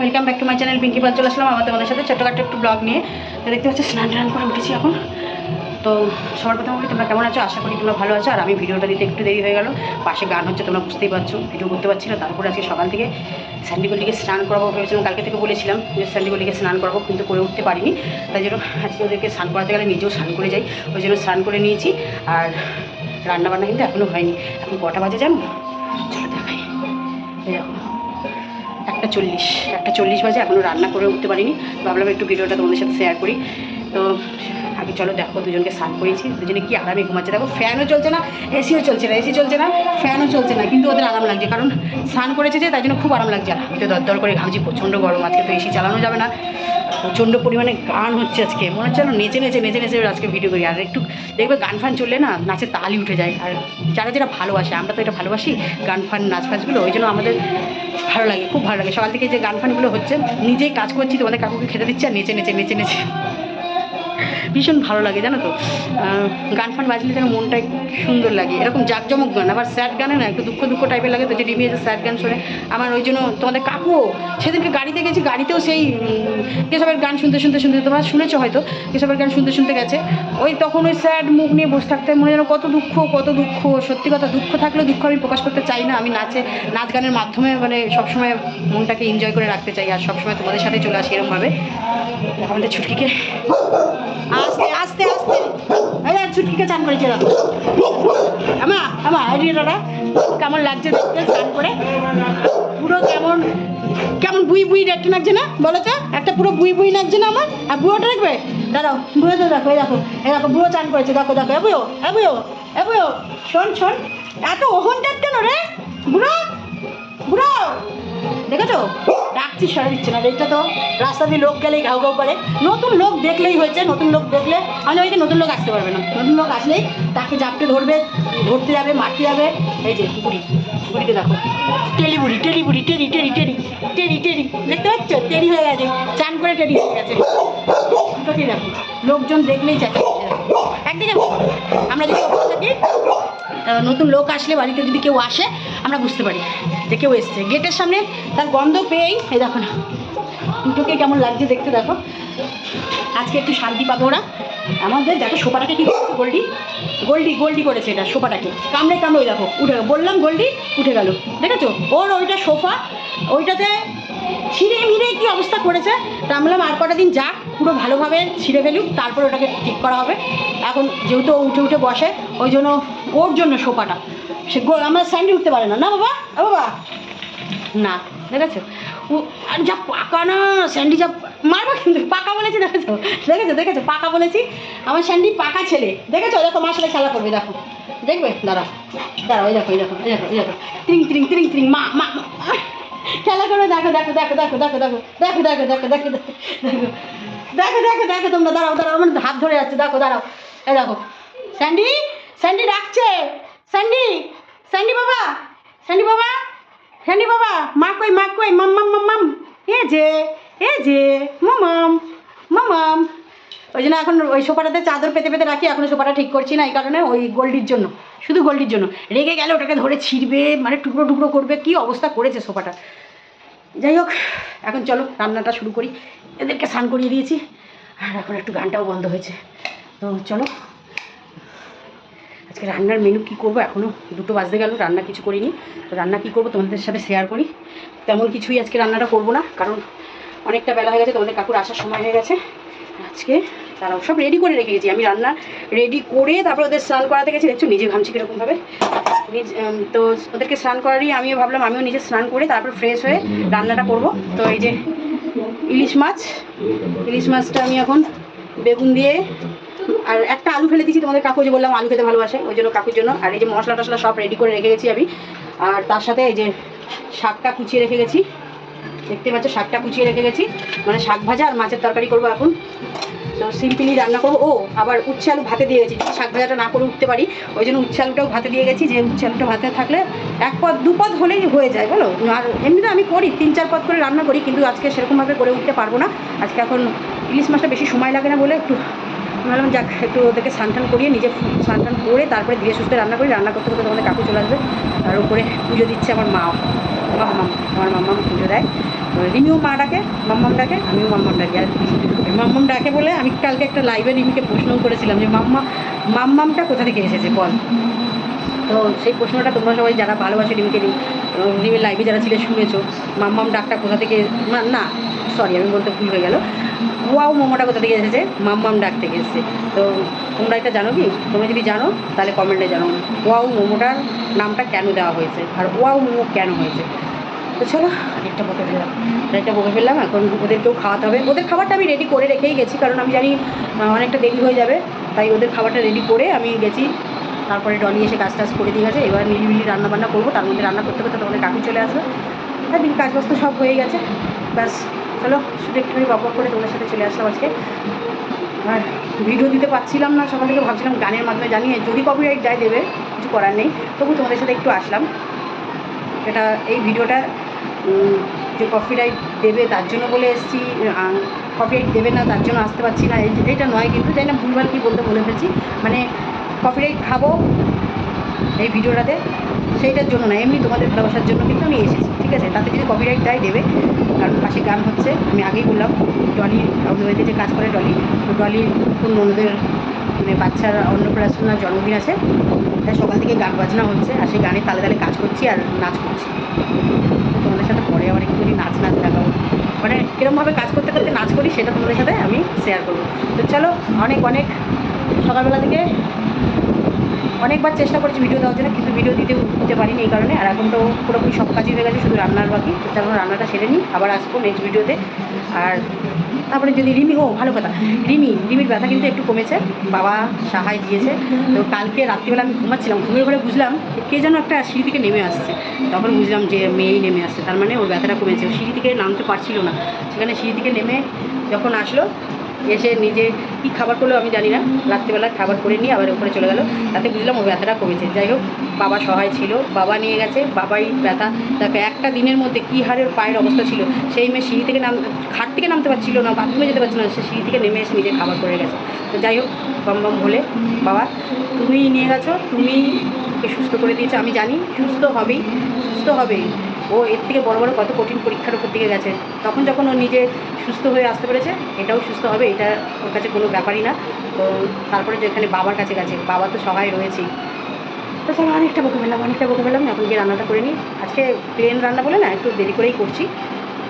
Welcome back to my channel Pinki Pal চলে আসলাম আমার তোমাদের সাথে ছোট্টখাটো একটু ব্লগ নিয়ে। তো দেখতে পাচ্ছি, স্নান টান করে উঠেছি এখন। তো সবার প্রথম বলি, তোমরা কেমন আছো? আশা করি তোমরা ভালো আছো। আর আমি ভিডিওটা দিতে একটু দেরি হয়ে গেল। পাশে গান হচ্ছে, তোমরা বুঝতেই পারছ, ভিডিও করতে পারছি না। তারপরে আজকে সকাল থেকে স্যান্ডিগলিকে স্নান করাবো ভেবেছিলাম। কালকে থেকে বলেছিলাম যে স্যান্ডিগলিকে স্নান করাবো, কিন্তু করে উঠতে পারিনি। তাই জন্য আজকে ওদেরকে স্নান করাতে গেলে নিজেও স্নান করে যাই। ওই জন্য স্নান করে নিয়েছি। আর রান্নাবান্না কিন্তু এখনও হয়নি। এখন কটা বাজে জানো? চলো দেখাই। দেখো, একটা চল্লিশ। একটা চল্লিশ বাজে এখনও রান্না করে উঠতে পারিনি। ভাবলাম একটু ভিডিওটা তোমাদের সাথে শেয়ার করি। তো আগে চলো দেখো, দুজনকে স্নান করেছি। দুজনে কি আরামে ঘুমাচ্ছে? দেখো ফ্যানও চলছে না এসিও চলছে না এসি চলছে না ফ্যানও চলছে না, কিন্তু ওদের আরাম লাগছে, কারণ স্নান করেছে যে, তাই জন্য খুব আরাম লাগছে। আর আমি তো দরদর করে ঘামছি, প্রচণ্ড গরম, আজকে তো এসি চালানো যাবে না। প্রচণ্ড পরিমাণে গান হচ্ছে আজকে, মনে হচ্ছে যেন নেচে নেচে নেচে নেচে আজকে ভিডিও করি। আর একটু দেখবে, গান ফান চললে না নাচের তালই উঠে যায়। আর যারা যারা ভালোবাসে, আমরা তো এটা ভালোবাসি, গান ফান, নাচ ফাচগুলো, ওই জন্য আমাদের ভালো লাগে, খুব ভালো লাগে। সকাল থেকে যে গান ফানগুলো হচ্ছে, নিজেই কাজ করছি, তোমাদের কাকুকে খেতে দিচ্ছি, আর নেচে নেচে নেচে নেচে। ভীষণ ভালো লাগে জানো তো? গান ফান বাজলে যেন মনটা সুন্দর লাগে। এরকম জাঁকজমক গান আবার স্যাড গানে না একটু দুঃখ দুঃখ টাইপের লাগে তো যে রিমি স্যাড গান শোনে। আমার ওই জন্য তোমাদের কাকু সেদিনকে গাড়িতে গেছি গাড়িতেও সেই উম, কেশবের গান শুনতে শুনতে শুনতে তোমরা শুনেছো হয়তো কেশবের গান শুনতে শুনতে গেছে। ওই তখন ওই স্যাড মুখ নিয়ে বসে থাকতে মনে যেন কত দুঃখ কত দুঃখ সত্যি কথা দুঃখ থাকলেও দুঃখ আমি প্রকাশ করতে চাই না। আমি নাচে নাচ গানের মাধ্যমে মানে সবসময় মনটাকে এনজয় করে রাখতে চাই আর সবসময় তোমাদের সাথে চলে আসি এরকমভাবে আমাদের ছুটকিকে আস্তে আস্তে আস্তে। এই দেখ, ছুটকিকে চান করেছে দেখো আমা আমা এই দাদা কেমন লাগছে দেখতে চান করে? পুরো কেমন কেমন বুই বুই দেখতে লাগছে না? বলো তো একটা পুরো বুই বুই লাগছে না আমার? আর বুড়োটা দেখবে? দাঁড়াও বুড়ো তো দেখো দেখো এই দেখো বুড়ো চান করেছে দেখো দেখো এ বুড়ো এ বুড়ো এ শোন শোন এত ওহন অহংকার কেন রে? বুড়ো বুড়ো দেখেছ? ডাকছি সরে দিচ্ছে না। এইটা তো রাস্তা দিয়ে লোক গেলেই ঘাউ ঘাউ করে। নতুন লোক দেখলেই হয়েছে, নতুন লোক দেখলে আমি ওই যে নতুন লোক আসতে পারবে না। নতুন লোক আসলেই তাকে জাপটে ধরবে, ধরতে যাবে, মারতে যাবে। এই যে বুড়ি বুড়িকে দেখো। টেলি বুড়ি টেলি বুড়ি, টেরি টেরি টেরি টেরি টেরি। দেখতে পাচ্ছ? টেরি হয়ে গেছে, চান করে টেরি হয়ে গেছে। দেখো, লোকজন দেখলেই চাচ্ছে একদিকে আমরা যদি থাকি নতুন লোক আসলে বাড়িতে যদি কেউ আসে, আমরা বুঝতে পারি যে কেউ এসছে। গেটের সামনে তার গন্ধ পেয়েই, এই দেখো না, দুটোকে কেমন লাগছে দেখতে দেখো। আজকে একটু শান্তি পাবে ওরা। আমাদের দেখো, সোফাটাকে কি করেছে গোল্ডি? গোল্ডি গোল্ডি করেছে এটা, সোফাটাকে। কামড়ে কামড়ে ওই দেখো, উঠে বললাম, গোল্ডি, উঠে গেল। দেখেছ? ওর ওইটা সোফা, ওইটাতে ছিঁড়ে মিড়ে কি অবস্থা করেছে? তা আমি বললাম, আর কটা দিন যাক পুরো ভালোভাবে ছিঁড়ে ফেলুক, তারপর ওটাকে ঠিক করা হবে। এখন যেহেতু উঠে উঠে বসে, ওই জন্য ওর জন্য সোফাটা। সে গো- আমার স্যান্ডি উঠতে পারে না। না, বাবা বাবা। না, দেখেছ? আর যা পাকা না, স্যান্ডি যা, মারবো কিন্তু, পাকা বলেছি, দেখেছ? দেখেছ দেখেছ? পাকা বলেছি। আমার স্যান্ডি পাকা ছেলে। দেখেছ? দেখো, মার সাথে খেলা করবে, দেখো। দেখবে? দাঁড়া। দাঁড়া, ওই দেখো ওই দেখো ওই দেখো ওই দেখো। তিরিং ত্রিং তিরিং তিরিং মা মা মা। খেলা করবে দেখো দেখো দেখো দেখো দেখো দেখো দেখো দেখো দেখো দেখো দেখো দেখো দেখো দেখো তোমরা দাঁড়াও দাঁড়াও আমার হাত ধরে যাচ্ছে দেখো দাঁড়াও এই দেখো স্যান্ডি স্যান্ডি ডাকছে স্যান্ডি স্যান্ডি বাবা স্যান্ডি বাবা স্যান্ডি বাবা মা কই মা কই মাম মাম মাম মাম এ যে এ যে মামাম মামাম ওই জন্য এখন ওই সোফাটাতে চাদর পেতে পেতে রাখি এখন সোফাটা ঠিক করছি না এই কারণে ওই গোল্ডির জন্য শুধু গোল্ডির জন্য। রেগে গেলে ওটাকে ধরে ছিঁড়বে মানে টুকরো টুকরো করবে, কি অবস্থা করেছে সোফাটা। যাই হোক, এখন চলো রান্নাটা শুরু করি। এদেরকে স্নান করিয়ে দিয়েছি। আর এখন একটু গানটাও বন্ধ হয়েছে। তো চলো, আজকে রান্নার মেনু কী করব? এখনও দুটো বাজতে গেল, রান্না কিছু করিনি। তো রান্না কী করব তোমাদের সাথে শেয়ার করি। তেমন কিছুই আজকে রান্নাটা করব না, কারণ অনেকটা বেলা হয়ে গেছে, তোমাদের কাকুর আসার সময় হয়ে গেছে। আজকে তারাও সব রেডি করে রেখে গেছি। আমি রান্না রেডি করে তারপর ওদের স্নান করাতে গেছি, দেখছ, নিজে ঘামছি কীরকমভাবে নিজ তো ওদেরকে স্নান করারই আমিও ভাবলাম, আমিও নিজে স্নান করে তারপর ফ্রেশ হয়ে রান্নাটা করব। তো এই যে ইলিশ মাছ, ইলিশ মাছটা আমি এখন বেগুন দিয়ে আর একটা আলু ফেলে দিয়েছি, তোমাদের কাকু যে বললাম, আলু খেতে ভালোবাসে, ওই জন্য কাকুর জন্য। আর এই যে মশলা টশলা সব রেডি করে রেখে গেছি আমি। আর তার সাথে এই যে শাকটা কুচিয়ে রেখে গেছি। দেখতে পাচ্ছ, শাকটা কুচিয়ে রেখে গেছি। মানে শাক ভাজা আর মাছের তরকারি করব এখন। সিম্পলি রান্না করব। ও, আবার উচ্ছে আলু ভাতে দিয়ে গেছি। শাক ভাজাটা না করে উঠতে পারি, ওই জন্য উচ্ছে আলুটাও ভাতে দিয়ে গেছি, যে উচ্ছে আলুটা ভাতে থাকলে এক পদ, দু পদ হলেই হয়ে যায়, বলো? আর এমনিতে আমি করি, তিন চার পদ করে রান্না করি, কিন্তু আজকে সেরকমভাবে করে উঠতে পারব না। আজকে এখন ইলিশ মাছটা বেশি সময় লাগে না বলে একটু ভাবলাম, যাক, একটু ওদেরকে স্নান করিয়ে নিজে স্নান করে তারপরে ধীরে সুস্থে রান্না করি। রান্না করতে করতে তোমাদের কাকু চলে আসবে। আর উপরে পুজো দিচ্ছে আমার মা। মাম্মাম আমার মাম্মাম পুজো দেয়। তো রিমিও মা ডাকে, মাম্মাম ডাকে, আমিও মাম্মাম ডাকি। আর মাম্মাম ডাকে বলে আমি কালকে একটা লাইভে রিমিকে প্রশ্নও করেছিলাম যে, মাম্মা, মাম্মামটা কোথা থেকে এসেছে বল? তো সেই প্রশ্নটা তোমরা সবাই যারা ভালোবাসে রিমিকে রিমির লাইভে যারা ছিলে শুনেছো, মাম্মাম ডাকটা কোথা থেকে, না সরি আমি বলতে ভুল হয়ে গেল। ওয়াও মোমোটা কোথা থেকে এসেছে? মাম্মাম ডাক থেকে এসেছে। তো তোমরা এটা জানো কি? তোমরা যদি জানো, তাহলে কমেন্টে জানো ওয়াও মোমোটার নামটা কেন দেওয়া হয়েছে? আর ওয়াও মোমো কেন হয়েছে? তো চলো একটা বকে ফেললাম। একটা বকে ফেললাম, এখন ওদেরকেও খাওয়াতে হবে। ওদের খাবারটা আমি রেডি করে রেখেই গেছি, কারণ আমি জানি অনেকটা দেরি হয়ে যাবে। তাই ওদের খাবারটা রেডি করে আমি গেছি। তারপরে ডলি এসে কাজ টাজ করে দিয়ে গেছে। এবার নিরিবিলি রান্না বান্না করব। তার মধ্যে রান্না করতে করতে তোমাদের কাকু চলে আসবে একদিন কাজ বাজ তো সব হয়ে গেছে। ব্যাস। চলো, শুধু একটুখানি বক করে তোমাদের সাথে চলে আসলাম আজকে। আর ভিডিও দিতে পারছিলাম না, সকাল থেকে ভাবছিলাম গানের মাধ্যমে জানিয়ে, যদি কপিরাইট দেয় দেবে, কিছু করার নেই। তবু তোমাদের সাথে একটু আসলাম। এটা, এই ভিডিওটা যে কপিরাইট দেবে তার জন্য বলে এসেছি কপিরাইট দেবে না তার জন্য আসতে পারছি না এটা নয় কিন্তু তাই না ভুলভাল কী বলতে বলে ফেলছি। মানে কপিরাইট খাব এই ভিডিওটাতে সেইটার জন্য না, এমনি তোমাদের ভালোবাসার জন্য কিন্তু আমি এসেছি, ঠিক আছে? তাতে যদি কপিরাইট দেয় দেবে, কারণ পাশে গান হচ্ছে, আমি আগেই বললাম, ডলি আমাদের যে কাজ করে ডলি, তো ডলির কোন ননদের মানে বাচ্চার অন্নপ্রাশনার জন্মদিন আছে, তাই সকাল থেকে গান বাজনা হচ্ছে, আর সেই গানে তালে তালে কাজ করছি আর নাচ করছি। তোমাদের সাথে পরে আবার একটু একটুখানি নাচ নাচ দেখাবো। মানে কীরকমভাবে কাজ করতে করতে নাচ করি, সেটা তোমাদের সাথে আমি শেয়ার করব। তো চলো, অনেক অনেক সকালবেলা থেকে অনেকবার চেষ্টা করেছি ভিডিও দেওয়ার জন্য, কিন্তু ভিডিও দিতে দিতে পারিনি এই কারণে। আর এখন তো পুরোপুরি সব কাজই হয়ে গেছে, শুধু রান্নার বাকি। তো চলো রান্নাটা সেরে নিই, আবার আসব নেক্সট ভিডিওতে আর তারপরে যদি রিমি, ও, ভালো কথা। রিমি, রিমির ব্যথা কিন্তু একটু কমেছে। বাবা সাহায্য দিয়েছে। তো কালকে রাত্রিবেলা আমি ঘুমাচ্ছিলাম, ঘুমিয়ে ঘরে বুঝলাম কে যেন একটা সিঁড়ি থেকে নেমে আসছে। তখন বুঝলাম যে মেয়েই নেমে আসছে, তার মানে ওর ব্যথাটা কমেছে। সিঁড়ি থেকে নামতে পারছিল না। সেখানে সিঁড়ি থেকে নেমে যখন আসলো এসে নিজে কী খাবার করল আমি জানি না। রাত্রিবেলা খাবার করে নিয়ে আবার উপরে চলে গেল। তাতে বুঝলাম ও ব্যথাটা কমেছে। যাই হোক, বাবা সহায় ছিল, বাবা নিয়ে গেছে, বাবাই ব্যথা। দেখো, একটা দিনের মধ্যে কী হারে ওর পায়ের অবস্থা ছিল। সেই মেয়ে সিঁড়ি থেকে নাম খাট থেকে নামতে পারছিল না, বাথরুমে যেতে পারছিল না, সে সিঁড়ি থেকে নেমে এসে নিজে খাবার করে গেছে। তো যাই হোক, বম বম বলে বাবা তুমি নিয়ে গেছো তুমি সুস্থ করে দিয়েছ। আমি জানি, সুস্থ হবেই সুস্থ হবেই। ও এর থেকে বড় বড় কত কঠিন পরীক্ষার উপর দিকে গেছে। তখন যখন ও নিজে সুস্থ হয়ে আসতে পেরেছে, এটাও সুস্থ হবে, এটা ওর কাছে কোনো ব্যাপারই না। তো তারপরে যেখানে বাবার কাছে গেছে, বাবা তো সহায় রয়েছেই। তো চলো অনেকটা বকে ফেললাম অনেকটা বকে ফেললাম, এখন গিয়ে রান্নাটা করে নিই। আজকে প্লেন রান্না বলে না, একটু দেরি করেই করছি।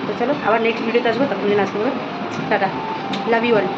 তো চলো আবার নেক্সট ভিডিওতে আসব তখন দিন আসব টাটা লাভ ইউ অল